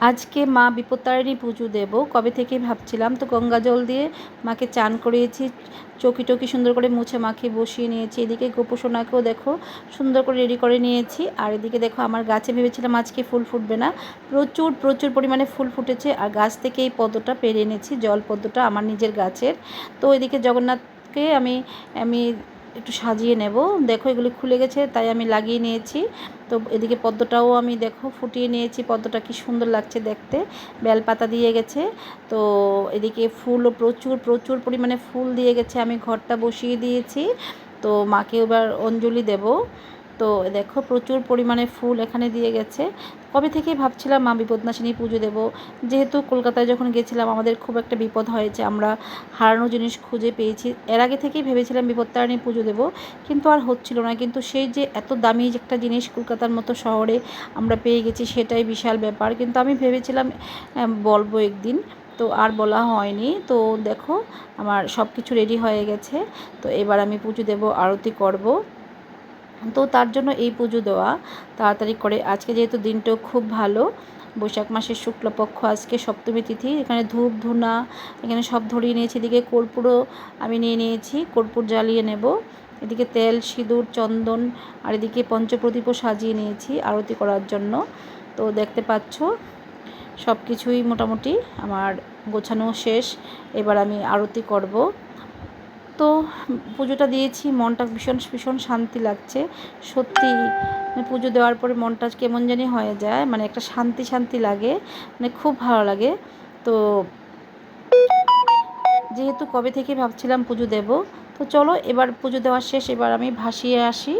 আজকে মা বিপত্তারিণী পুজো দেব। কবে থেকে ভাবছিলাম, তো গঙ্গা জল দিয়ে মাকে চান করিয়েছি। চকি টকি সুন্দর করে মুছে মাকে বসিয়ে নিয়েছি। এদিকে গোপোষণাকেও দেখো, সুন্দর করে রেডি করে নিয়েছি। আর এদিকে দেখো, আমার গাছে ভেবেছিলাম আজকে ফুল ফুটবে না। প্রচুর প্রচুর পরিমাণে ফুল ফুটেছে। আর গাছ থেকে এই পদ্মটা পেরে এনেছি, জল পদ্মটা আমার নিজের গাছের। তো এদিকে জগন্নাথকে আমি আমি একটু সাজিয়ে নেব। দেখো এগুলি খুলে গেছে, তাই আমি লাগিয়ে নিয়েছি। তো এদিকে পদ্মটাও আমি দেখো ফুটিয়ে নিয়েছি, পদ্মটা কি সুন্দর লাগছে দেখতে। বেলপাতা দিয়ে গেছে। তো এদিকে ফুলও প্রচুর প্রচুর পরিমাণে ফুল দিয়ে গেছে, আমি ঘরটা বসিয়ে দিয়েছি। তো মাকে এবার অঞ্জলি দেব। তো দেখো প্রচুর পরিমাণে ফুল এখানে দিয়ে গেছে। কবে থেকেই ভাবছিলাম, মা, বিপদনাশিনী পুজো দেব। যেহেতু কলকাতায় যখন গেছিলাম, আমাদের খুব একটা বিপদ হয়েছে আমরা হারানো জিনিস খুঁজে পেয়েছি। এর আগে থেকেই ভেবেছিলাম বিপত্তারিণী পুজো দেব, কিন্তু আর হচ্ছিল না। কিন্তু সেই যে এত দামি একটা জিনিস কলকাতার মতো শহরে আমরা পেয়ে গেছি, সেটাই বিশাল ব্যাপার। কিন্তু আমি ভেবেছিলাম বলব একদিন। তো আর বলা হয়নি। তো দেখো, আমার সব কিছু রেডি হয়ে গেছে। তো এবার আমি পুজো দেব, আরতি করব। তো তার জন্য এই পুজো দেওয়া। তাড়াতাড়ি করে আজকে যেহেতু দিনটাও খুব ভালো, বৈশাখ মাসের শুক্লপক্ষ আজকে সপ্তমী তিথি, এখানে ধূপ, ধুনা, এখানে সব ধরিয়ে নিয়েছি। এদিকে কর্পূরও আমি নিয়ে নিয়েছি, কর্পূর জ্বালিয়ে নেব। এদিকে তেল, সিঁদুর, চন্দন, আর এদিকে পঞ্চপ্রদীপও সাজিয়ে নিয়েছি আরতি করার জন্য। তো দেখতে পাচ্ছ সব কিছুই মোটামুটি আমার গোছানো শেষ। এবার আমি আরতি করব। তো পুজোটা দিয়েছি, মনটা ভীষণ ভীষণ শান্তি লাগছে। সত্যি মানে পুজো দেওয়ার পরে মনটা কেমন জানি হয়ে যায় মানে একটা শান্তি শান্তি লাগে মানে খুব ভালো লাগে। তো যেহেতু কবে থেকে ভাবছিলাম পুজো দেব, তো চলো এবার পুজো দেওয়া শেষ, এবার আমি ভাসিয়ে আসি।